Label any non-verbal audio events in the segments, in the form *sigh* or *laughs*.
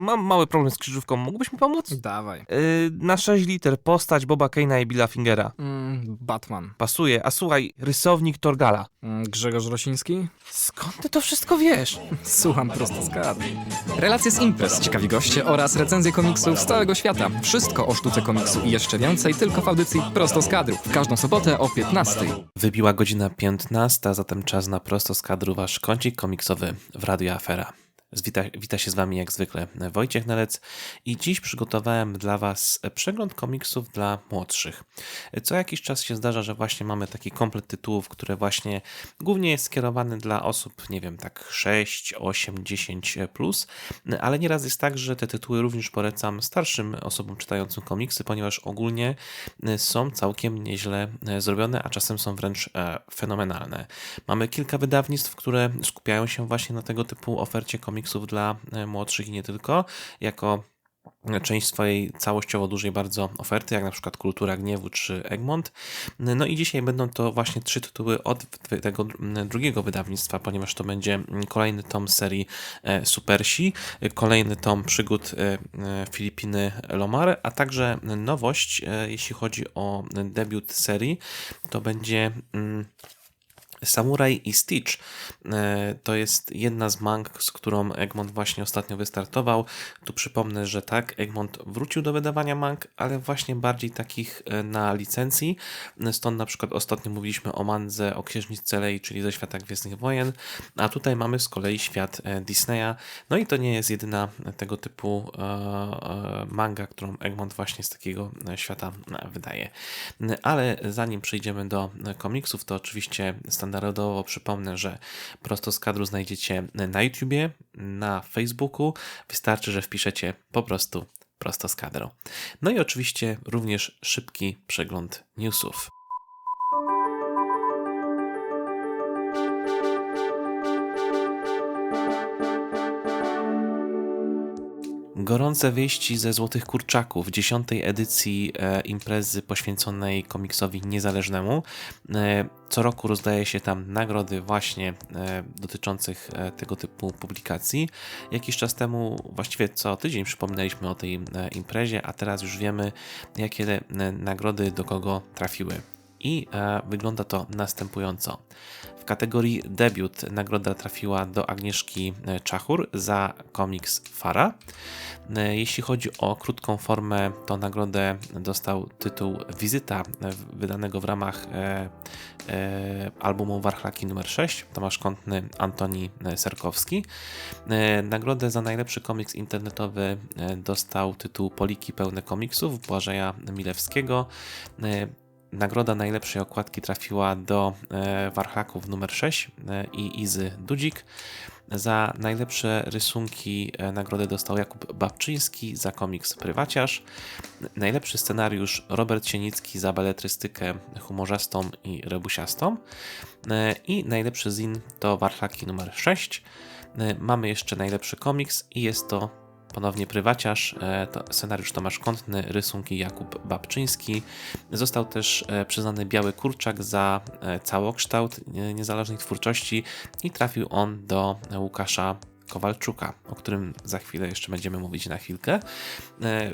Mam mały problem z krzyżówką, mógłbyś mi pomóc? Dawaj. Yy, na 6 liter postać Boba Kane'a i Billa Fingera. Mm, Batman. Pasuje, a słuchaj, rysownik Torgala. Mm, Grzegorz Rosiński? Skąd ty to wszystko wiesz? *laughs* Słucham prosto z kadry. Relacje z imprez, ciekawi goście oraz recenzje komiksów z całego świata. Wszystko o sztuce komiksu i jeszcze więcej tylko w audycji Prosto z kadru. W każdą sobotę o 15. Wybiła godzina 15, zatem czas na prosto z kadru wasz kącik komiksowy w Radio Afera. Wita, wita się z wami jak zwykle Wojciech Nelec i dziś przygotowałem dla was przegląd komiksów dla młodszych. Co jakiś czas się zdarza, że właśnie mamy taki komplet tytułów, które właśnie głównie jest skierowany dla osób, nie wiem, tak 6, 8, 10 plus, ale nieraz jest tak, że te tytuły również polecam starszym osobom czytającym komiksy, ponieważ ogólnie są całkiem nieźle zrobione, a czasem są wręcz e, fenomenalne. Mamy kilka wydawnictw, które skupiają się właśnie na tego typu ofercie komiksów dla e, młodszych i nie tylko, jako część swojej całościowo dużej bardzo oferty, jak na przykład Kultura Gniewu czy Egmont. No i dzisiaj będą to właśnie trzy tytuły od tego drugiego wydawnictwa, ponieważ to będzie kolejny tom serii e, Supersi, kolejny tom przygód e, Filipiny Lomar, a także nowość, jeśli chodzi o debiut serii, to będzie Samurai i Stitch e, to jest jedna z mang, z którą Egmont właśnie ostatnio wystartował. Tu przypomnę, że tak, Egmont wrócił do wydawania mang, ale właśnie bardziej takich e, na licencji. Stąd na przykład ostatnio mówiliśmy o mandze o Księżniczce Lei, czyli ze świata Gwiezdnych Wojen, a tutaj mamy z kolei świat e, Disneya. No i to nie jest jedyna tego typu manga, którą Egmont właśnie z takiego świata wydaje. Ale zanim przejdziemy do komiksów, to oczywiście stan standardowo przypomnę, że prosto z kadru znajdziecie na YouTubie, na Facebooku. Wystarczy, że wpiszecie po prostu prosto z kadru. No i oczywiście również szybki przegląd newsów. Gorące wieści ze Złotych Kurczaków, dziesiątej edycji e, imprezy poświęconej komiksowi niezależnemu. E, co roku rozdaje się tam nagrody właśnie e, dotyczących tego typu publikacji. Jakiś czas temu, właściwie co tydzień przypominaliśmy o tej imprezie, a teraz już wiemy, jakie nagrody do kogo trafiły. I e, wygląda to następująco kategorii debiut nagroda trafiła do Agnieszki e, Czachur za komiks Fara. E, jeśli chodzi o krótką formę, to nagrodę dostał tytuł Wizyta, e, wydanego w ramach albumu Warchlaki nr 6, Tomasz Kątny, Antoni Serkowski. Nagrodę za najlepszy komiks internetowy dostał tytuł Poliki pełne komiksów Błażeja Milewskiego. Nagroda najlepszej okładki trafiła do e, Warhaków numer 6 e, i Izy Dudzik. Za najlepsze rysunki e, nagrodę dostał Jakub Babczyński za komiks Prywaciarz. Najlepszy scenariusz Robert Sienicki za beletrystykę humorzastą i rebusiastą. I najlepszy zin to Warhaki numer 6. Mamy jeszcze najlepszy komiks i jest to ponownie prywaciarz, e, to scenariusz Tomasz Kątny, rysunki Jakub Babczyński. Został też e, przyznany Biały Kurczak za e, całokształt niezależnej twórczości i trafił on do Łukasza Kowalczuka, o którym za chwilę jeszcze będziemy mówić na chwilkę.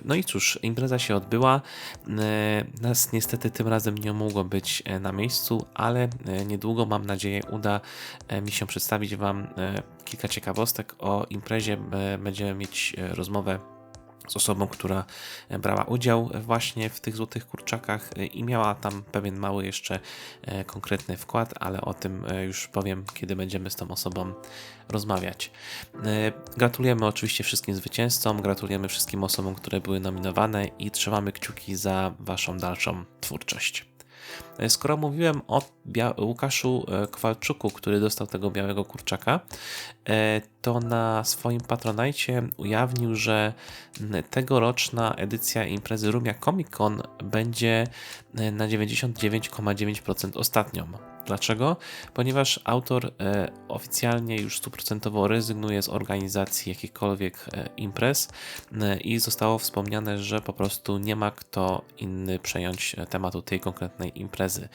No i cóż, impreza się odbyła. Nas niestety tym razem nie mogło być na miejscu, ale niedługo mam nadzieję uda mi się przedstawić Wam kilka ciekawostek o imprezie. Będziemy mieć e, rozmowę z osobą, która e, brała udział właśnie w tych złotych kurczakach e, i miała tam pewien mały jeszcze konkretny wkład, ale o tym już powiem, kiedy będziemy z tą osobą rozmawiać. Gratulujemy oczywiście wszystkim zwycięzcom, gratulujemy wszystkim osobom, które były nominowane i trzymamy kciuki za Waszą dalszą twórczość. E, skoro mówiłem o Bia Łukaszu e, Kowalczuku, który dostał tego białego kurczaka, e, to na swoim patronajcie ujawnił, że tegoroczna edycja imprezy Rumia Comic Con będzie na 99,9% ostatnią. Dlaczego? Ponieważ autor e, oficjalnie już stuprocentowo rezygnuje z organizacji jakichkolwiek e, imprez e, i zostało wspomniane, że po prostu nie ma kto inny przejąć tematu tej konkretnej imprezy.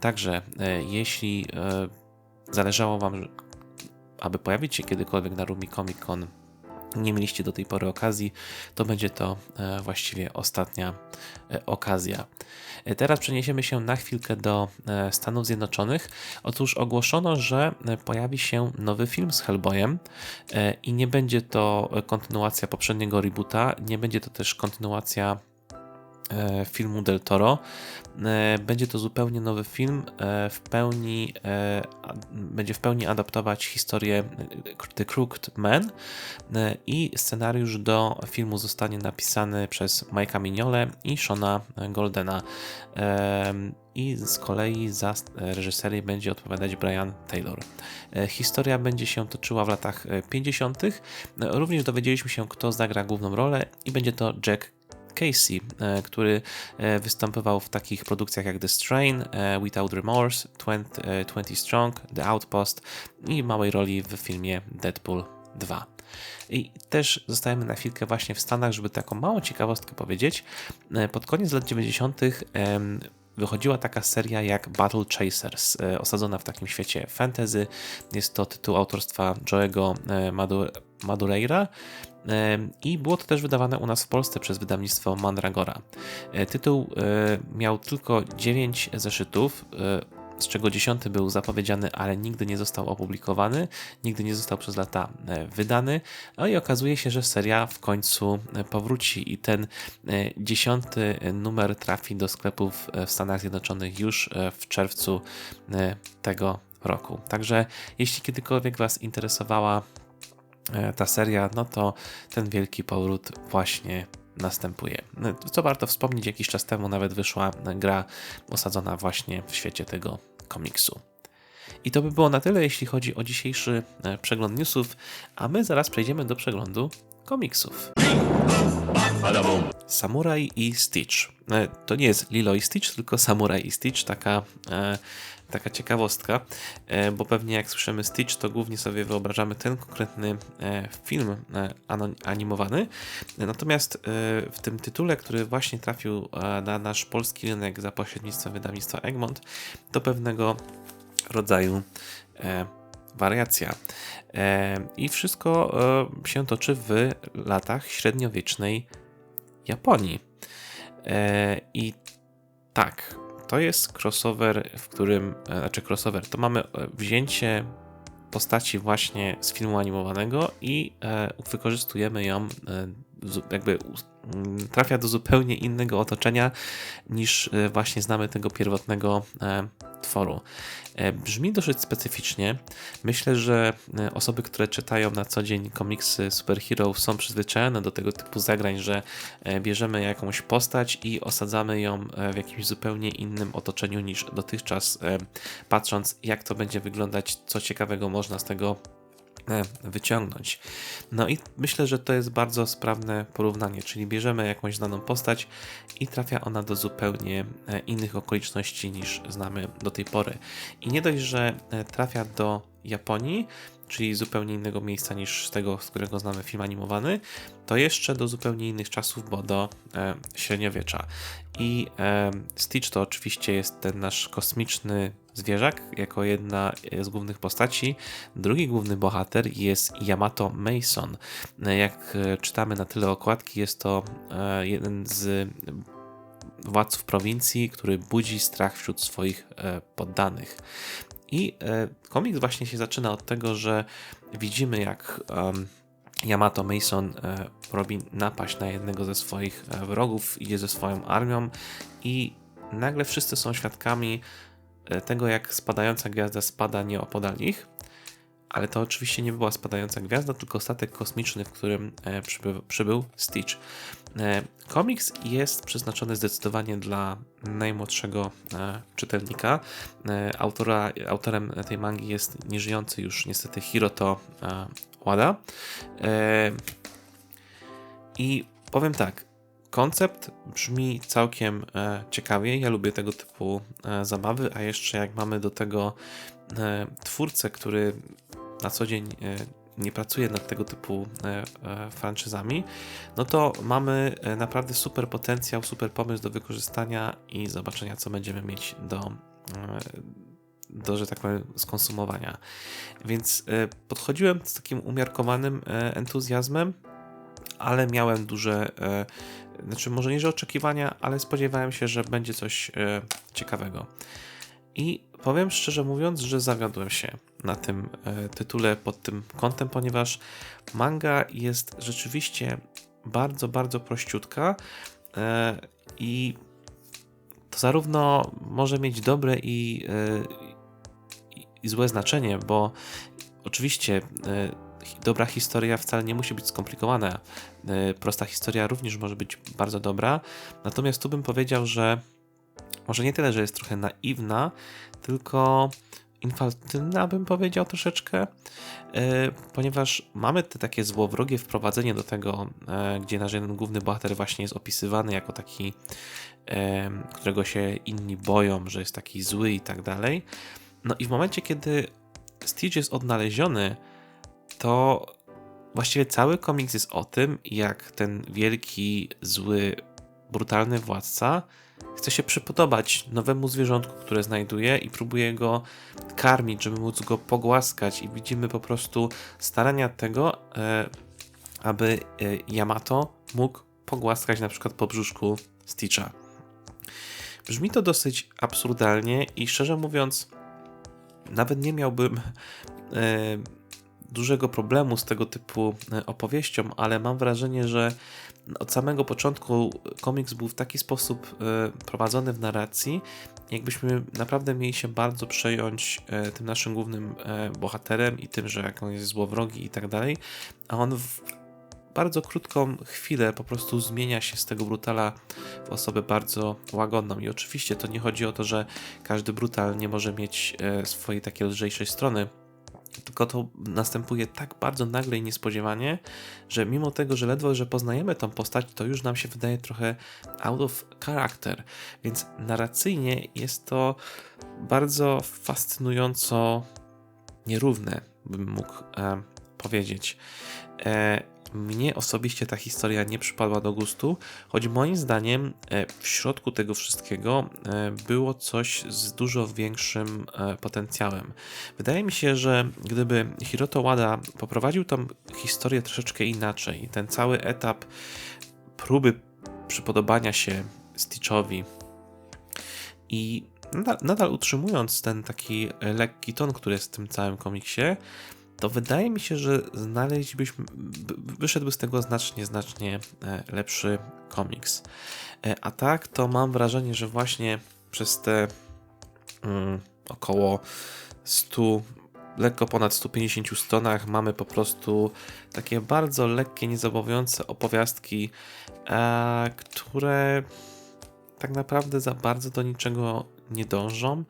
Także jeśli zależało Wam, aby pojawić się kiedykolwiek na Rumi Comic Con nie mieliście do tej pory okazji, to będzie to e, właściwie ostatnia e, okazja. E, Teraz przeniesiemy się na chwilkę do Stanów Zjednoczonych. Otóż ogłoszono, że pojawi się nowy film z Hellboyem i nie będzie to kontynuacja poprzedniego reboota, nie będzie to też kontynuacja filmu Del Toro. E, Będzie to zupełnie nowy film, e, w pełni e, będzie w pełni adaptować historię e, The Crooked Man e, i scenariusz do filmu zostanie napisany przez Mike'a Mignole i Shona Goldena. I z kolei za reżyserię będzie odpowiadać Brian Taylor. E, Historia będzie się toczyła w latach e, 50. E, Również dowiedzieliśmy się, kto zagra główną rolę i będzie to Jack Casey, e, który e, występował w takich produkcjach jak The Strain, e, Without Remorse, 20, e, 20 Strong, The Outpost i małej roli w filmie Deadpool 2. I też zostajemy na chwilkę właśnie w Stanach, żeby taką małą ciekawostkę powiedzieć. Pod koniec lat 90. em, wychodziła taka seria jak Battle Chasers, osadzona w takim świecie fantasy. Jest to tytuł autorstwa Joe'ego Madu- Madureira. I było to też wydawane u nas w Polsce przez wydawnictwo Mandragora. E, Tytuł e, miał tylko 9 zeszytów, e, z czego 10 był zapowiedziany, ale nigdy nie został opublikowany, nigdy nie został przez lata wydany. No i okazuje się, że seria w końcu powróci i ten e, dziesiąty numer trafi do sklepów w Stanach Zjednoczonych już w czerwcu tego roku. Także jeśli kiedykolwiek Was interesowała ta seria, no to ten wielki powrót właśnie następuje. No, Co warto wspomnieć, jakiś czas temu nawet wyszła gra osadzona właśnie w świecie tego komiksu. I to by było na tyle, jeśli chodzi o dzisiejszy e, przegląd newsów, a my zaraz przejdziemy do przeglądu komiksów. Samurai i Stitch. E, To nie jest Lilo i Stitch, tylko Samurai i Stitch, taka, e, taka ciekawostka, e, bo pewnie jak słyszymy Stitch, to głównie sobie wyobrażamy ten konkretny e, film e, animowany. Natomiast w tym tytule, który właśnie trafił na nasz polski rynek za pośrednictwem wydawnictwa Egmont, to pewnego rodzaju wariacja. I wszystko się toczy w latach średniowiecznej Japonii. I tak, to jest crossover, w którym, e, znaczy crossover, to mamy e, wzięcie postaci właśnie z filmu animowanego i e, wykorzystujemy ją, jakby mm, trafia do zupełnie innego otoczenia niż e, właśnie znamy tego pierwotnego e, tworu. E, Brzmi dosyć specyficznie. Myślę, że osoby, które czytają na co dzień komiksy superhero są przyzwyczajone do tego typu zagrań, że bierzemy jakąś postać i osadzamy ją w jakimś zupełnie innym otoczeniu niż dotychczas, patrząc jak to będzie wyglądać, co ciekawego można z tego wyciągnąć. No i myślę, że to jest bardzo sprawne porównanie, czyli bierzemy jakąś znaną postać i trafia ona do zupełnie e, innych okoliczności niż znamy do tej pory. I nie dość, że e, trafia do Japonii, czyli zupełnie innego miejsca niż tego, z którego znamy film animowany, to jeszcze do zupełnie innych czasów, bo do e, średniowiecza. I e, Stitch to oczywiście jest ten nasz kosmiczny zwierzak, jako jedna z głównych postaci. Drugi główny bohater jest Yamato Mason. E, Jak e, czytamy na tyle okładki, jest to e, jeden z władców prowincji, który budzi strach wśród swoich e, poddanych. I e, komiks właśnie się zaczyna od tego, że widzimy jak Yamato Mason e, robi napaść na jednego ze swoich e, wrogów, idzie ze swoją armią i nagle wszyscy są świadkami tego, jak spadająca gwiazda spada nieopodal nich. Ale to oczywiście nie była spadająca gwiazda, tylko statek kosmiczny, w którym e, przybył, przybył Stitch. E, Komiks jest przeznaczony zdecydowanie dla najmłodszego e, czytelnika. Autora, autorem tej mangi jest nieżyjący już niestety Hiroto Wada. I powiem tak, koncept brzmi całkiem ciekawie. Ja lubię tego typu zabawy, a jeszcze jak mamy do tego twórcę, który na co dzień e, nie pracuje nad tego typu e, e, franczyzami, no to mamy naprawdę super potencjał, super pomysł do wykorzystania i zobaczenia, co będziemy mieć do, do że tak powiem, skonsumowania. Więc podchodziłem z takim umiarkowanym entuzjazmem, ale miałem duże, znaczy może nie, że oczekiwania, ale spodziewałem się, że będzie coś ciekawego. I powiem szczerze mówiąc, że zawiodłem się na tym e, tytule pod tym kątem, ponieważ manga jest rzeczywiście bardzo, bardzo prościutka e, i to zarówno może mieć dobre i, e, i, złe znaczenie, bo oczywiście dobra historia wcale nie musi być skomplikowana. Prosta historia również może być bardzo dobra. Natomiast tu bym powiedział, że może nie tyle, że jest trochę naiwna, tylko infantylna, bym powiedział troszeczkę, e, ponieważ mamy te takie złowrogie wprowadzenie do tego, e, gdzie nasz jeden główny bohater właśnie jest opisywany jako taki, e, którego się inni boją, że jest taki zły i tak dalej. No i w momencie, kiedy Stitch jest odnaleziony, to właściwie cały komiks jest o tym, jak ten wielki, zły, brutalny władca chce się przypodobać nowemu zwierzątku, które znajduje i próbuje go karmić, żeby móc go pogłaskać i widzimy po prostu starania tego, e, aby e, Yamato mógł pogłaskać na przykład po brzuszku Stitcha. Brzmi to dosyć absurdalnie i szczerze mówiąc, nawet nie miałbym e, dużego problemu z tego typu e, opowieścią, ale mam wrażenie, że od samego początku komiks był w taki sposób e, prowadzony w narracji, jakbyśmy naprawdę mieli się bardzo przejąć e, tym naszym głównym bohaterem i tym, że jak on jest złowrogi i tak dalej, a on w bardzo krótką chwilę po prostu zmienia się z tego brutala w osobę bardzo łagodną. I oczywiście to nie chodzi o to, że każdy brutal nie może mieć swojej takiej lżejszej strony, tylko to następuje tak bardzo nagle i niespodziewanie, że mimo tego, że ledwo, że poznajemy tą postać, to już nam się wydaje trochę out of character. Więc narracyjnie jest to bardzo fascynująco nierówne, bym mógł powiedzieć. E, mnie osobiście ta historia nie przypadła do gustu, choć moim zdaniem e, w środku tego wszystkiego e, było coś z dużo większym potencjałem. Wydaje mi się, że gdyby Hiroto Wada poprowadził tą historię troszeczkę inaczej, ten cały etap próby przypodobania się Stitchowi i nadal, nadal utrzymując ten taki lekki ton, który jest w tym całym komiksie, to wydaje mi się, że znaleźlibyśmy, wyszedłby z tego znacznie, znacznie e, lepszy komiks. E, A tak, to mam wrażenie, że właśnie przez te mm, około 100, lekko ponad 150 stronach mamy po prostu takie bardzo lekkie, niezobowiązujące opowiastki, e, które tak naprawdę za bardzo do niczego nie dążą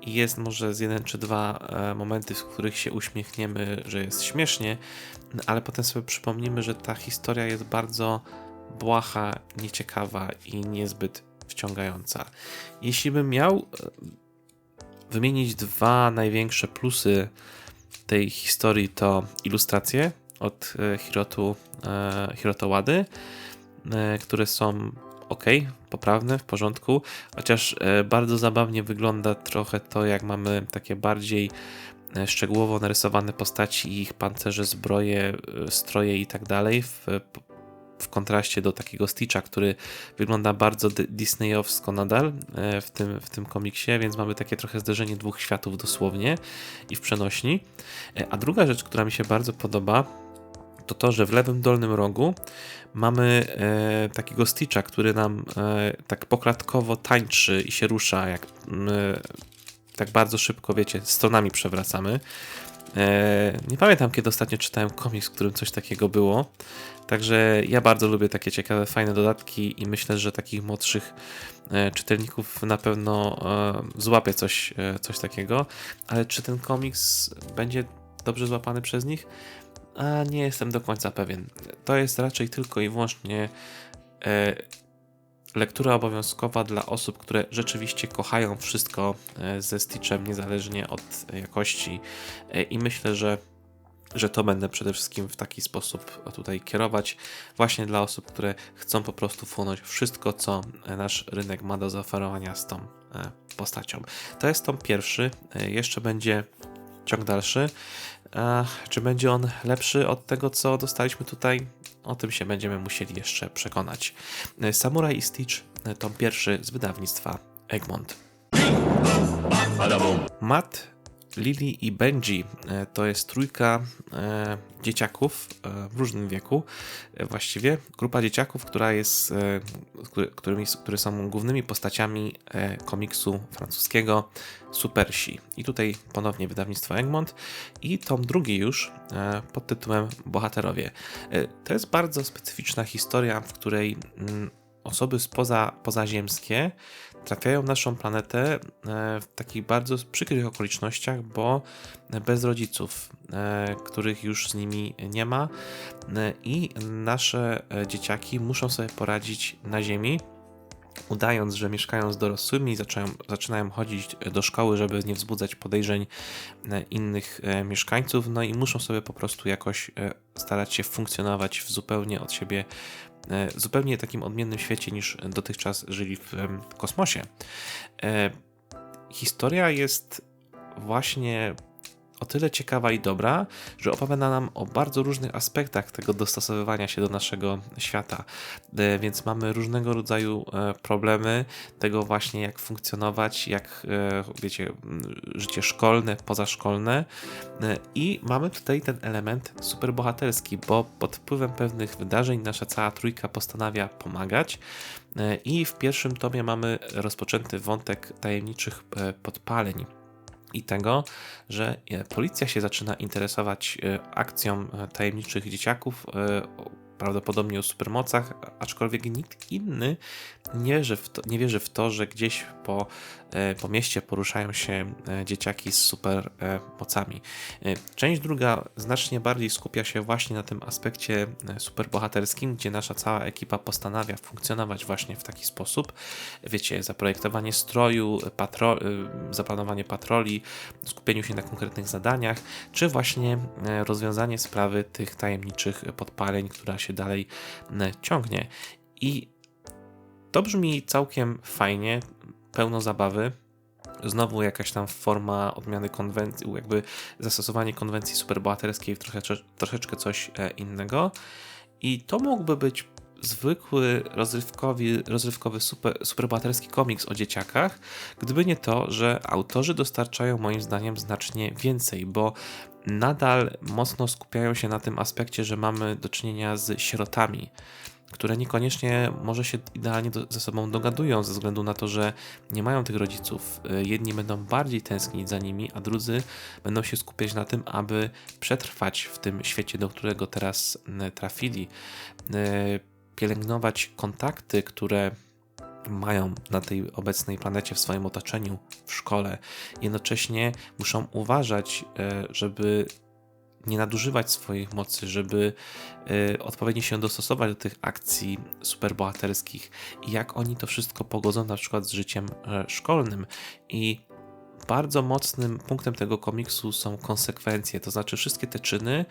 i jest może z jeden czy dwa e, momenty, w których się uśmiechniemy, że jest śmiesznie, no, ale potem sobie przypomnimy, że ta historia jest bardzo błaha, nieciekawa i niezbyt wciągająca. Jeśli bym miał e, wymienić dwa największe plusy tej historii, to ilustracje od e, Hirotu, Hiroto Wady, e, które są ok, poprawne, w porządku, chociaż e, bardzo zabawnie wygląda trochę to, jak mamy takie bardziej e, szczegółowo narysowane postaci ich pancerze, zbroje, e, stroje i tak dalej w, w kontraście do takiego Stitcha, który wygląda bardzo disneyowsko nadal w tym, w tym komiksie, więc mamy takie trochę zderzenie dwóch światów dosłownie i w przenośni. A druga rzecz, która mi się bardzo podoba, to to, że w lewym dolnym rogu mamy e, takiego Stitcha, który nam e, tak poklatkowo tańczy i się rusza, jak e, tak bardzo szybko, wiecie, stronami przewracamy. E, nie pamiętam, kiedy ostatnio czytałem komiks, w którym coś takiego było. Także ja bardzo lubię takie ciekawe, fajne dodatki i myślę, że takich młodszych e, czytelników na pewno e, złapie coś, coś takiego. Ale czy ten komiks będzie dobrze złapany przez nich? A nie jestem do końca pewien. To jest raczej tylko i wyłącznie e, lektura obowiązkowa dla osób, które rzeczywiście kochają wszystko e, ze Stitchem, niezależnie od jakości. E, I myślę, że, że to będę przede wszystkim w taki sposób tutaj kierować, właśnie dla osób, które chcą po prostu wchłonąć wszystko, co nasz rynek ma do zaoferowania z tą e, postacią. To jest tom pierwszy, e, jeszcze będzie ciąg dalszy. E, czy będzie on lepszy od tego, co dostaliśmy tutaj? O tym się będziemy musieli jeszcze przekonać. E, Samurai i Stitch, e, tom pierwszy z wydawnictwa Egmont. Matt, Lily i Benji e, to jest trójka e, dzieciaków e, w różnym wieku, właściwie grupa dzieciaków, która jest, który, którymi, które są głównymi postaciami komiksu francuskiego Supersi. I tutaj ponownie wydawnictwo Egmont i tom drugi już pod tytułem Bohaterowie. To jest bardzo specyficzna historia, w której mm, osoby spoza, pozaziemskie trafiają na naszą planetę e, w takich bardzo przykrych okolicznościach, bo bez rodziców, e, których już z nimi nie ma, e, i nasze dzieciaki muszą sobie poradzić na Ziemi. Udając, że mieszkają z dorosłymi, zaczynają, zaczynają chodzić do szkoły, żeby nie wzbudzać podejrzeń innych mieszkańców, no i muszą sobie po prostu jakoś starać się funkcjonować w zupełnie od siebie zupełnie takim odmiennym świecie niż dotychczas żyli w kosmosie. E, Historia jest właśnie o tyle ciekawa i dobra, że opowiada nam o bardzo różnych aspektach tego dostosowywania się do naszego świata. E, Więc mamy różnego rodzaju e, problemy tego właśnie jak funkcjonować, jak e, wiecie, życie szkolne, pozaszkolne. I mamy tutaj ten element superbohaterski, bo pod wpływem pewnych wydarzeń nasza cała trójka postanawia pomagać. I w pierwszym tomie mamy rozpoczęty wątek tajemniczych podpaleń i tego, że e, policja się zaczyna interesować e, akcją e, tajemniczych dzieciaków, prawdopodobnie o supermocach, aczkolwiek nikt inny nie wierzy w to, nie wierzy w to że gdzieś po, e, po mieście poruszają się e, dzieciaki z supermocami. E, Część druga znacznie bardziej skupia się właśnie na tym aspekcie superbohaterskim, gdzie nasza cała ekipa postanawia funkcjonować właśnie w taki sposób. Wiecie, zaprojektowanie stroju, patro, zaplanowanie patroli, skupieniu się na konkretnych zadaniach, czy właśnie rozwiązanie sprawy tych tajemniczych podpaleń, która się dalej e, ciągnie. I to brzmi całkiem fajnie, pełno zabawy. Znowu jakaś tam forma odmiany konwencji, jakby zastosowanie konwencji superbohaterskiej w troszeczkę coś e, innego. I to mógłby być zwykły rozrywkowy, rozrywkowy super, superbohaterski komiks o dzieciakach, gdyby nie to, że autorzy dostarczają moim zdaniem znacznie więcej, bo nadal mocno skupiają się na tym aspekcie, że mamy do czynienia z sierotami, które niekoniecznie może się idealnie do, ze sobą dogadują ze względu na to, że nie mają tych rodziców. Y, Jedni będą bardziej tęsknić za nimi, a drudzy będą się skupiać na tym, aby przetrwać w tym świecie, do którego teraz y, trafili. Y, Pielęgnować kontakty, które mają na tej obecnej planecie w swoim otoczeniu, w szkole. Jednocześnie muszą uważać, e, żeby nie nadużywać swoich mocy, żeby e, odpowiednio się dostosować do tych akcji superbohaterskich i jak oni to wszystko pogodzą na przykład z życiem e, szkolnym. I bardzo mocnym punktem tego komiksu są konsekwencje, to znaczy wszystkie te czyny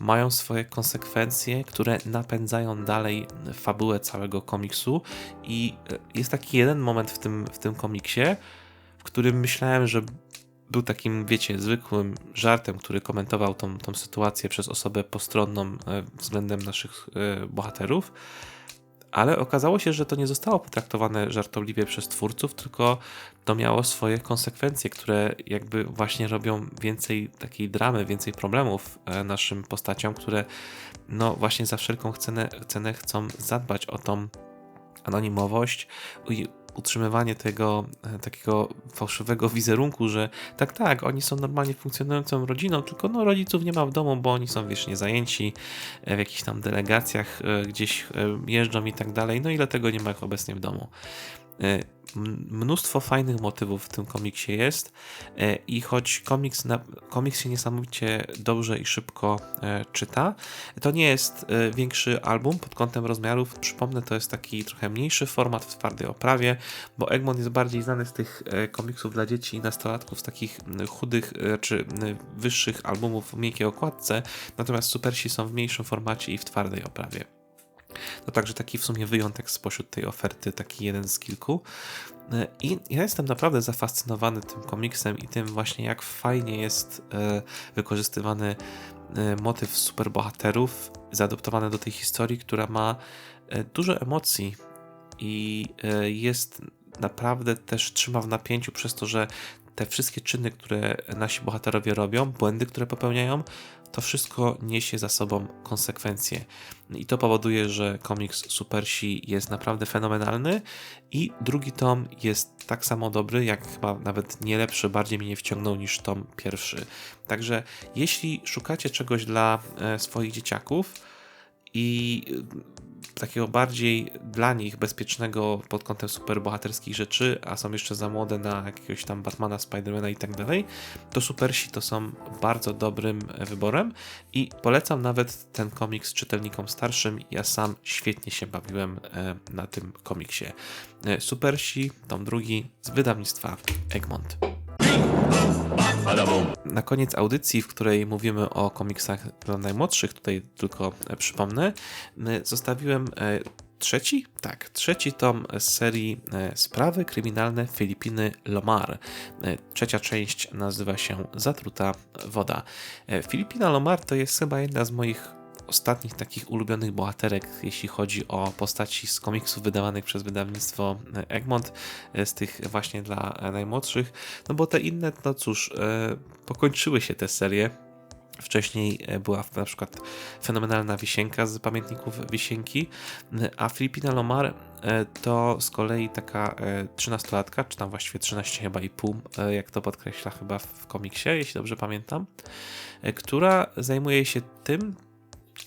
mają swoje konsekwencje, które napędzają dalej fabułę całego komiksu i e, jest taki jeden moment w tym, w tym komiksie, w którym myślałem, że był takim, wiecie, zwykłym żartem, który komentował tą, tą sytuację przez osobę postronną e, względem naszych e, bohaterów, ale okazało się, że to nie zostało potraktowane żartobliwie przez twórców, tylko to miało swoje konsekwencje, które jakby właśnie robią więcej takiej dramy, więcej problemów e, naszym postaciom, które no właśnie za wszelką cenę, cenę chcą zadbać o tą anonimowość i utrzymywanie tego e, takiego fałszywego wizerunku, że tak, tak, oni są normalnie funkcjonującą rodziną, tylko no rodziców nie ma w domu, bo oni są wiecznie zajęci e, w jakichś tam delegacjach, e, gdzieś jeżdżą i tak dalej, no ile tego nie ma ich obecnie w domu. E, Mnóstwo fajnych motywów w tym komiksie jest e, i choć komiks, komiks się niesamowicie dobrze i szybko e, czyta, to nie jest większy album pod kątem rozmiarów. Przypomnę, to jest taki trochę mniejszy format w twardej oprawie, bo Egmont jest bardziej znany z tych komiksów dla dzieci i nastolatków, z takich chudych czy wyższych albumów w miękkiej okładce, natomiast Supersi są w mniejszym formacie i w twardej oprawie. To także taki w sumie wyjątek spośród tej oferty, taki jeden z kilku. E, I ja jestem naprawdę zafascynowany tym komiksem i tym właśnie jak fajnie jest e, wykorzystywany e, motyw superbohaterów zaadoptowany do tej historii, która ma dużo emocji i jest naprawdę też trzyma w napięciu przez to, że te wszystkie czyny, które nasi bohaterowie robią, błędy, które popełniają, to wszystko niesie za sobą konsekwencje. I to powoduje, że komiks Supersi jest naprawdę fenomenalny i drugi tom jest tak samo dobry, jak chyba nawet nie lepszy, bardziej mnie wciągnął niż tom pierwszy. Także jeśli szukacie czegoś dla e, swoich dzieciaków i takiego bardziej dla nich bezpiecznego pod kątem superbohaterskich rzeczy, a są jeszcze za młode na jakiegoś tam Batmana, Spidermana i tak dalej, to Supersi to są bardzo dobrym wyborem i polecam nawet ten komiks czytelnikom starszym. Ja sam świetnie się bawiłem e, na tym komiksie. E, Supersi, tom drugi z wydawnictwa Egmont. Na koniec audycji, w której mówimy o komiksach dla najmłodszych, tutaj tylko e, przypomnę, zostawiłem e, trzeci? Tak, trzeci tom z serii e, Sprawy kryminalne Filipiny Lomar. Trzecia część nazywa się Zatruta woda. Filipina Lomar to jest chyba jedna z moich ostatnich takich ulubionych bohaterek, jeśli chodzi o postaci z komiksów wydawanych przez wydawnictwo Egmont, e, z tych właśnie dla e, najmłodszych, no bo te inne, no cóż, e, pokończyły się te serie. Wcześniej była na przykład fenomenalna wisienka z pamiętników wisienki, a Filipina Lomar to z kolei taka e, 13-latka, czy tam właściwie 13 chyba i pół, jak to podkreśla chyba w komiksie, jeśli dobrze pamiętam, która zajmuje się tym,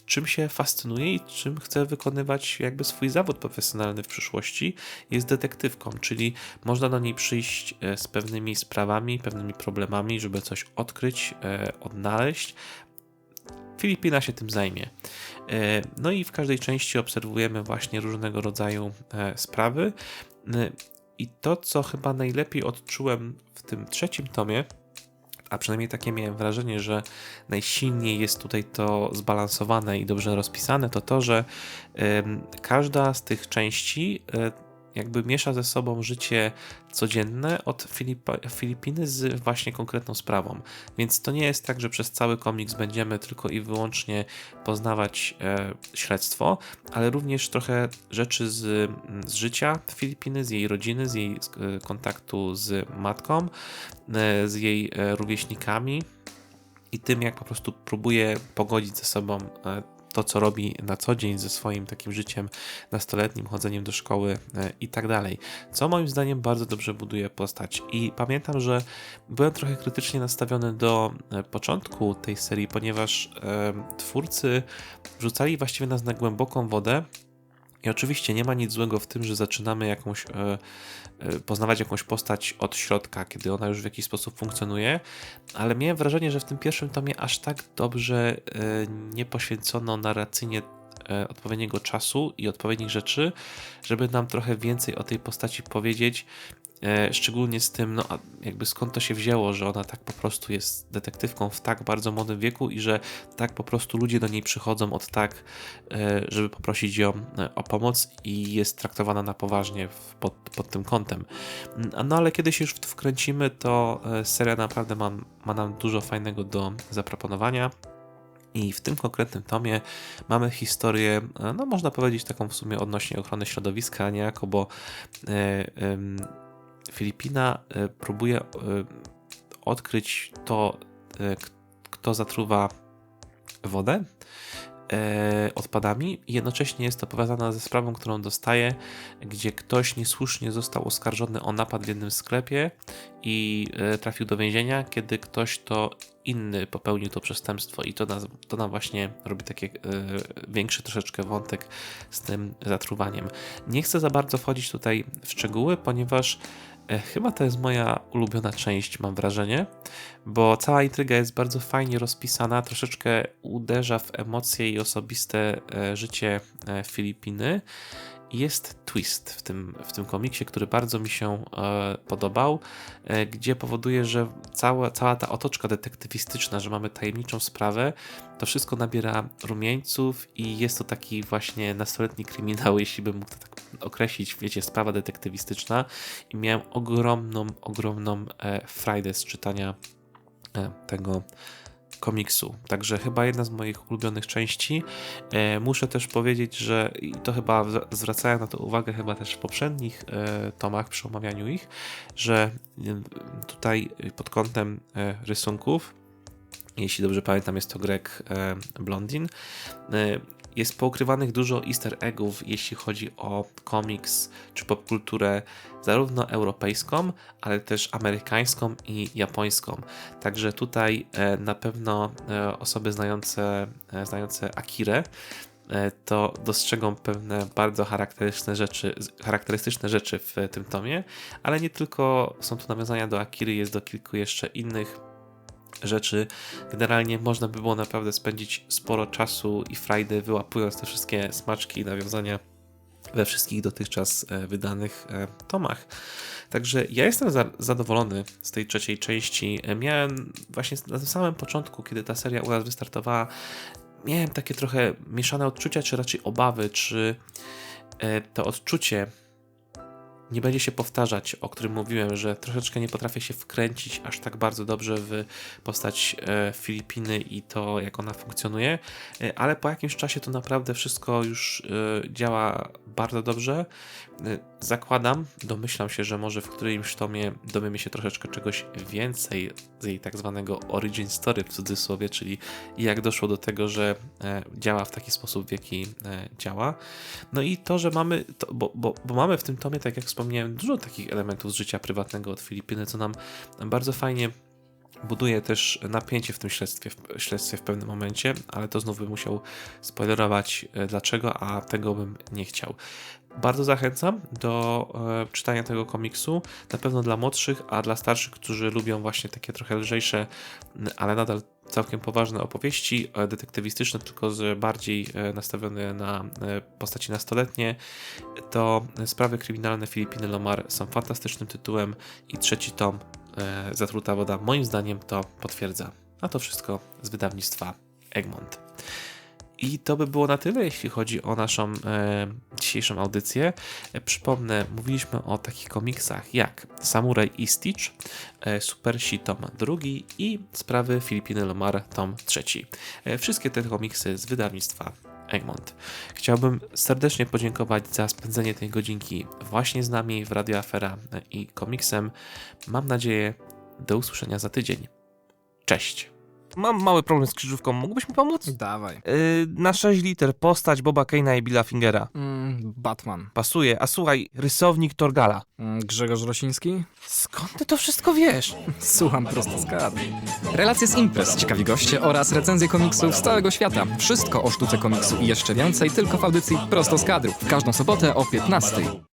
czym się fascynuje i czym chce wykonywać jakby swój zawód profesjonalny w przyszłości, jest detektywką, czyli można do niej przyjść e, z pewnymi sprawami, pewnymi problemami, żeby coś odkryć, e, odnaleźć. Filipina się tym zajmie. E, No i w każdej części obserwujemy właśnie różnego rodzaju sprawy. I to, co chyba najlepiej odczułem w tym trzecim tomie, a przynajmniej takie miałem wrażenie, że najsilniej jest tutaj to zbalansowane i dobrze rozpisane, to to, że każda z tych części e, jakby miesza ze sobą życie codzienne od Filipa, Filipiny z właśnie konkretną sprawą. Więc to nie jest tak, że przez cały komiks będziemy tylko i wyłącznie poznawać e, śledztwo, ale również trochę rzeczy z, z życia Filipiny, z jej rodziny, z jej e, kontaktu z matką, e, z jej e, rówieśnikami i tym, jak po prostu próbuje pogodzić ze sobą e, to, co robi na co dzień ze swoim takim życiem nastoletnim, chodzeniem do szkoły e, i tak dalej. Co moim zdaniem bardzo dobrze buduje postać. I pamiętam, że byłem trochę krytycznie nastawiony do e, początku tej serii, ponieważ e, twórcy wrzucali właściwie nas na głęboką wodę. I oczywiście nie ma nic złego w tym, że zaczynamy jakąś, e, e, poznawać jakąś postać od środka, kiedy ona już w jakiś sposób funkcjonuje, ale miałem wrażenie, że w tym pierwszym tomie aż tak dobrze e, nie poświęcono narracyjnie odpowiedniego czasu i odpowiednich rzeczy, żeby nam trochę więcej o tej postaci powiedzieć. E, szczególnie z tym, no jakby skąd to się wzięło, że ona tak po prostu jest detektywką w tak bardzo młodym wieku i że tak po prostu ludzie do niej przychodzą od tak, e, żeby poprosić ją e, o pomoc i jest traktowana na poważnie pod, pod tym kątem. No ale kiedy się już wkręcimy, to seria naprawdę ma, ma nam dużo fajnego do zaproponowania. I w tym konkretnym tomie mamy historię, no można powiedzieć taką w sumie odnośnie ochrony środowiska, niejako, bo e, em, Filipina e, próbuje e, odkryć to, e, kto zatruwa wodę odpadami i jednocześnie jest to powiązane ze sprawą, którą dostaje, gdzie ktoś niesłusznie został oskarżony o napad w jednym sklepie i trafił do więzienia, kiedy ktoś to inny popełnił to przestępstwo i to, nas, to nam właśnie robi taki większy troszeczkę wątek z tym zatruwaniem. Nie chcę za bardzo wchodzić tutaj w szczegóły, ponieważ Chyba to jest moja ulubiona część, mam wrażenie, bo cała intryga jest bardzo fajnie rozpisana, troszeczkę uderza w emocje i osobiste e, życie e, Filipiny. Jest twist w tym, w tym komiksie, który bardzo mi się e, podobał, e, gdzie powoduje, że cała, cała ta otoczka detektywistyczna, że mamy tajemniczą sprawę, to wszystko nabiera rumieńców i jest to taki właśnie nastoletni kryminał, *laughs* jeśli bym mógł to tak określić, wiecie, sprawa detektywistyczna i miałem ogromną, ogromną e, frajdę z czytania e, tego komiksu. Także chyba jedna z moich ulubionych części. E, muszę też powiedzieć, że i to chyba zwracałem na to uwagę chyba też w poprzednich e, tomach przy omawianiu ich, że e, tutaj e, pod kątem e, rysunków jeśli dobrze pamiętam, jest to Greg e, Blondin. Jest poukrywanych dużo easter eggów, jeśli chodzi o komiks czy popkulturę, zarówno europejską, ale też amerykańską i japońską. Także tutaj e, na pewno e, osoby znające, e, znające Akirę to dostrzegą pewne bardzo charakterystyczne rzeczy, charakterystyczne rzeczy w tym tomie, ale nie tylko są tu nawiązania do Akiry, jest do kilku jeszcze innych rzeczy. Generalnie można by było naprawdę spędzić sporo czasu i frajdy wyłapując te wszystkie smaczki i nawiązania we wszystkich dotychczas e, wydanych e, tomach. Także ja jestem za, zadowolony z tej trzeciej części. E, Miałem właśnie na tym samym początku, kiedy ta seria u nas wystartowała, miałem takie trochę mieszane odczucia, czy raczej obawy, czy to odczucie nie będzie się powtarzać, o którym mówiłem, że troszeczkę nie potrafię się wkręcić aż tak bardzo dobrze w postać e, Filipiny i to, jak ona funkcjonuje, e, ale po jakimś czasie to naprawdę wszystko już e, działa bardzo dobrze. Zakładam, domyślam się, że może w którymś tomie dowiemy się troszeczkę czegoś więcej z jej tak zwanego origin story w cudzysłowie, czyli jak doszło do tego, że działa w taki sposób, w jaki działa. No i to, że mamy, to, bo, bo, bo mamy w tym tomie, tak jak wspomniałem, dużo takich elementów z życia prywatnego od Filipiny, co nam bardzo fajnie buduje też napięcie w tym śledztwie, w śledztwie w pewnym momencie, ale to znów bym musiał spoilerować e, dlaczego, a tego bym nie chciał. Bardzo zachęcam do e, czytania tego komiksu, na pewno dla młodszych, a dla starszych, którzy lubią właśnie takie trochę lżejsze, ale nadal całkiem poważne opowieści e, detektywistyczne, tylko że bardziej e, nastawione na e, postaci nastoletnie, to Sprawy kryminalne Filipiny Lomar są fantastycznym tytułem i trzeci tom e, Zatruta woda moim zdaniem to potwierdza. A to wszystko z wydawnictwa Egmont. I to by było na tyle, jeśli chodzi o naszą e, dzisiejszą audycję. E, przypomnę, mówiliśmy o takich komiksach jak Samurai i Stitch, e, Super Shi tom drugi i Sprawy Filipiny Lomar tom trzeci. E, wszystkie te komiksy z wydawnictwa Egmont. Chciałbym serdecznie podziękować za spędzenie tej godzinki właśnie z nami w Radio Afera i komiksem. Mam nadzieję, do usłyszenia za tydzień. Cześć! Mam mały problem z krzyżówką, mógłbyś mi pomóc? Dawaj. Yy, na 6 liter postać Boba Kane'a i Billa Fingera. Mm, Batman. Pasuje, a słuchaj, rysownik Torgala. Mm, Grzegorz Rosiński? Skąd ty to wszystko wiesz? *laughs* Słucham prosto z kadry. Relacje z imprez, ciekawi goście oraz recenzje komiksów z całego świata. Wszystko o sztuce komiksu i jeszcze więcej tylko w audycji prosto z kadru. W każdą sobotę o 15.